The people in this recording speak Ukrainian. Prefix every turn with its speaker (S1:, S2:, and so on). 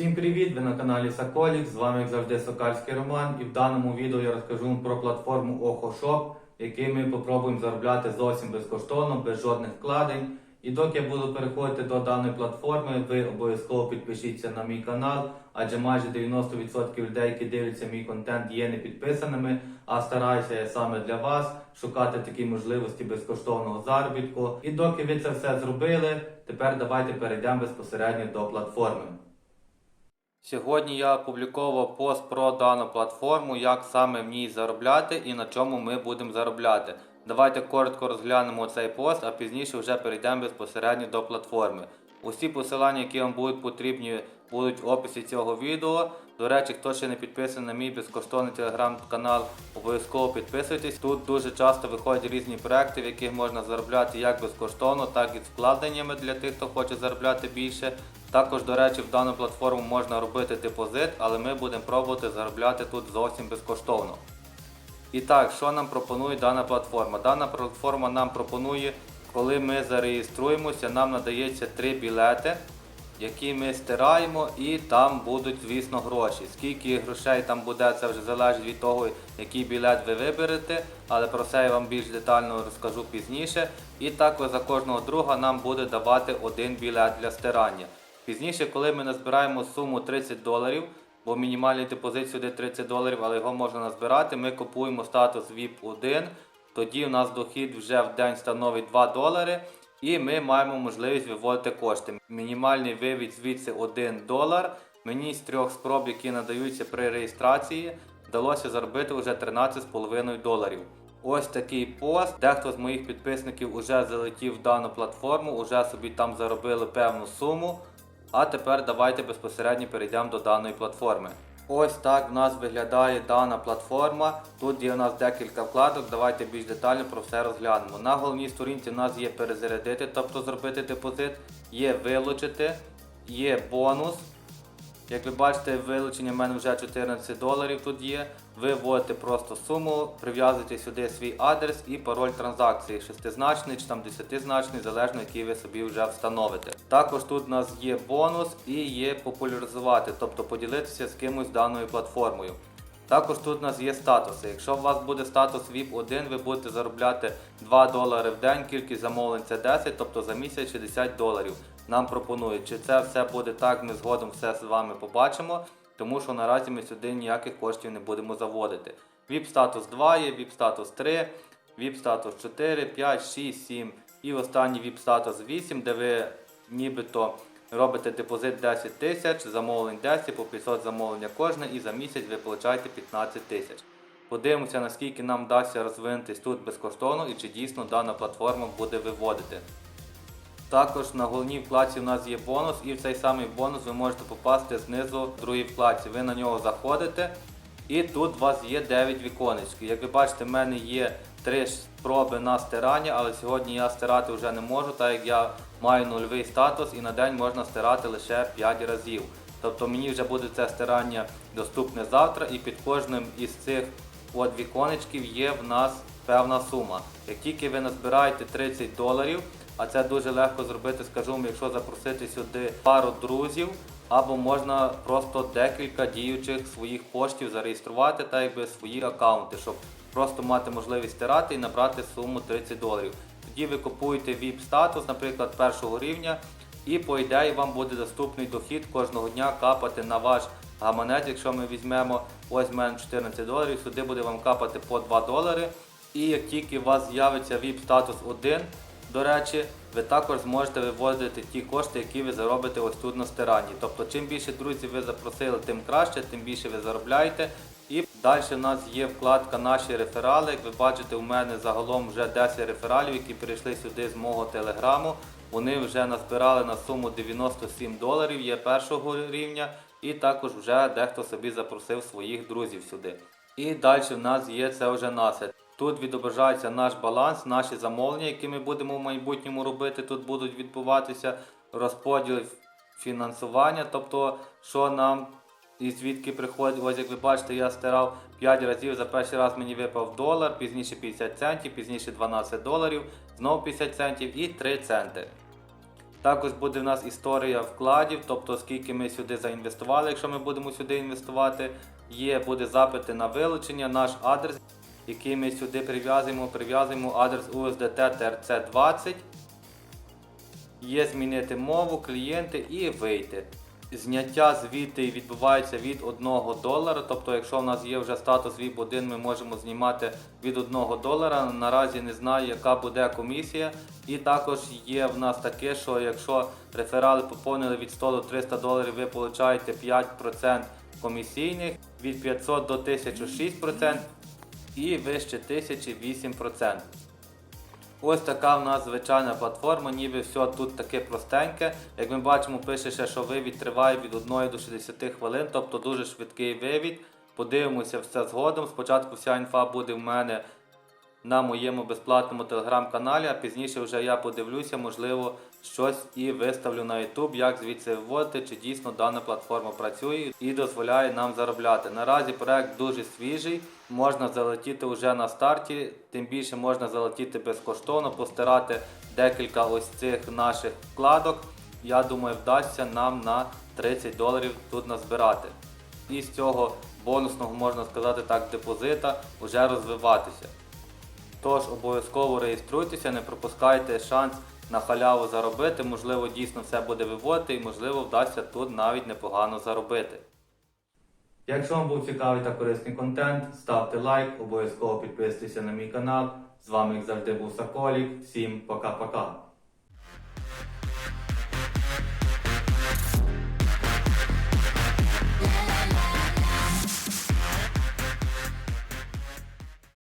S1: Всім привіт! Ви на каналі Соколік. З вами як завжди Сокальський Роман. І в даному відео я розкажу вам про платформу OchoShop, в ми попробуємо заробляти зовсім безкоштовно, без жодних вкладень. І доки я буду переходити до даної платформи, ви обов'язково підпишіться на мій канал, адже майже 90% людей, які дивляться мій контент, є не підписаними. А стараюся я саме для вас шукати такі можливості безкоштовного заробітку. І доки ви це все зробили, тепер давайте перейдемо безпосередньо до платформи. Сьогодні я опубліковував пост про дану платформу, як саме в ній заробляти і на чому ми будемо заробляти. Давайте коротко розглянемо цей пост, а пізніше вже перейдемо безпосередньо до платформи. Усі посилання, які вам будуть потрібні, будуть в описі цього відео. До речі, хто ще не підписаний на мій безкоштовний телеграм-канал, обов'язково підписуйтесь. Тут дуже часто виходять різні проекти, в яких можна заробляти як безкоштовно, так і з вкладеннями для тих, хто хоче заробляти більше. Також, до речі, в дану платформу можна робити депозит, але ми будемо пробувати заробляти тут зовсім безкоштовно. І так, що нам пропонує дана платформа? Дана платформа нам пропонує, коли ми зареєструємося, нам надається три білети, які ми стираємо, і там будуть, звісно, гроші. Скільки грошей там буде, це вже залежить від того, який білет ви виберете, але про це я вам більш детально розкажу пізніше. І також за кожного друга нам буде давати один білет для стирання. Пізніше, коли ми назбираємо суму 30 доларів, бо мінімальний депозит сюди 30 доларів, але його можна назбирати, ми купуємо статус VIP 1, тоді у нас дохід вже в день становить 2 долари. І ми маємо можливість виводити кошти. Мінімальний вивід звідси 1 долар. Мені з трьох спроб, які надаються при реєстрації, вдалося заробити вже 13,5 доларів. Ось такий пост. Дехто з моїх підписників вже залетів в дану платформу, вже собі там заробили певну суму. А тепер давайте безпосередньо перейдемо до даної платформи. Ось так в нас виглядає дана платформа. Тут є у нас декілька вкладок. Давайте більш детально про все розглянемо. На головній сторінці у нас є перезарядити, тобто зробити депозит, є вилучити, є бонус. Як ви бачите, вилучення в мене вже 14 доларів тут є. Ви вводите просто суму, прив'язуєте сюди свій адрес і пароль транзакції, шестизначний чи там десятизначний, залежно який ви собі вже встановите. Також тут у нас є бонус і є популяризувати, тобто поділитися з кимось даною платформою. Також тут у нас є статуси. Якщо у вас буде статус VIP 1, ви будете заробляти 2 долари в день, кількість замовлень це 10, тобто за місяць 60 доларів. Нам пропонують. Чи це все буде так, ми згодом все з вами побачимо, тому що наразі ми сюди ніяких коштів не будемо заводити. VIP статус 2 є, VIP статус 3, VIP статус 4, 5, 6, 7 і останній VIP статус 8, де ви нібито робите депозит 10 тисяч, замовлень 10, по 500 замовлення кожне і за місяць ви получаєте 15 тисяч. Подивимося, наскільки нам вдасться розвинутись тут безкоштовно і чи дійсно дана платформа буде виводити. Також на головній вкладці у нас є бонус, і в цей самий бонус ви можете попасти знизу в другій вкладці. Ви на нього заходите, і тут у вас є 9 віконечки. Як ви бачите, в мене є 3 спроби на стирання, але сьогодні я стирати вже не можу, так як я маю нульовий статус і на день можна стирати лише 5 разів. Тобто мені вже буде це стирання доступне завтра, і під кожним із цих от віконечків є в нас певна сума. Як тільки ви назбираєте 30 доларів, а це дуже легко зробити, скажу якщо запросити сюди пару друзів, або можна просто декілька діючих своїх коштів зареєструвати та якби свої аккаунти, щоб просто мати можливість стирати і набрати суму 30 доларів. Тоді ви купуєте VIP статус, наприклад, першого рівня, і по ідеї вам буде доступний дохід кожного дня капати на ваш гаманець. Якщо ми візьмемо ось в мене 14 доларів, сюди буде вам капати по 2 долари. І як тільки у вас з'явиться VIP статус 1, до речі, ви також зможете виводити ті кошти, які ви заробите ось тут на стиранні. Тобто, чим більше друзів ви запросили, тим краще, тим більше ви заробляєте. І далі у нас є вкладка Наші реферали. Як ви бачите, у мене загалом вже 10 рефералів, які перейшли сюди з мого телеграму. Вони вже назбирали на суму 97 доларів, є першого рівня, і також вже дехто собі запросив своїх друзів сюди. І далі в нас є це вже насет. Тут відображається наш баланс, наші замовлення, які ми будемо в майбутньому робити. Тут будуть відбуватися розподіл фінансування, тобто що нам і звідки приходить. Ось як ви бачите, я стирав 5 разів. За перший раз мені випав долар, пізніше 50 центів, пізніше 12 доларів, знову 50 центів і 3 центи. Також буде в нас історія вкладів, тобто скільки ми сюди заінвестували, якщо ми будемо сюди інвестувати. Є буде запити на вилучення, наш адрес, який ми сюди прив'язуємо, прив'язуємо адрес USDT TRC 20. Є змінити мову, клієнти і вийти. Зняття звідти відбувається від 1 долара. Тобто, якщо в нас є вже статус VIP 1, ми можемо знімати від 1 долара. Наразі не знаю, яка буде комісія. І також є в нас таке, що якщо реферали поповнили від 100 до 300 доларів, ви получаєте 5% комісійних, від 500 до 1000 6% і вище 1000 8%. Ось така в нас звичайна платформа, ніби все тут таке простеньке. Як ми бачимо, пише ще, що вивід триває від 1 до 60 хвилин, тобто дуже швидкий вивід. Подивимося все згодом. Спочатку вся інфа буде в мене на моєму безплатному телеграм-каналі, а пізніше вже я подивлюся, можливо, щось і виставлю на YouTube, як звідси вводити, чи дійсно дана платформа працює і дозволяє нам заробляти. Наразі проект дуже свіжий, можна залетіти вже на старті, тим більше можна залетіти безкоштовно, постирати декілька ось цих наших вкладок. Я думаю, вдасться нам на 30 доларів тут назбирати. І з цього бонусного, можна сказати так, депозита вже розвиватися. Тож обов'язково реєструйтеся, не пропускайте шанс на халяву заробити. Можливо, дійсно все буде виводити і можливо вдасться тут навіть непогано заробити. Якщо вам був цікавий та корисний контент, ставте лайк, обов'язково підписуйтесь на мій канал. З вами, як завжди, був Соколік. Всім пока-пока.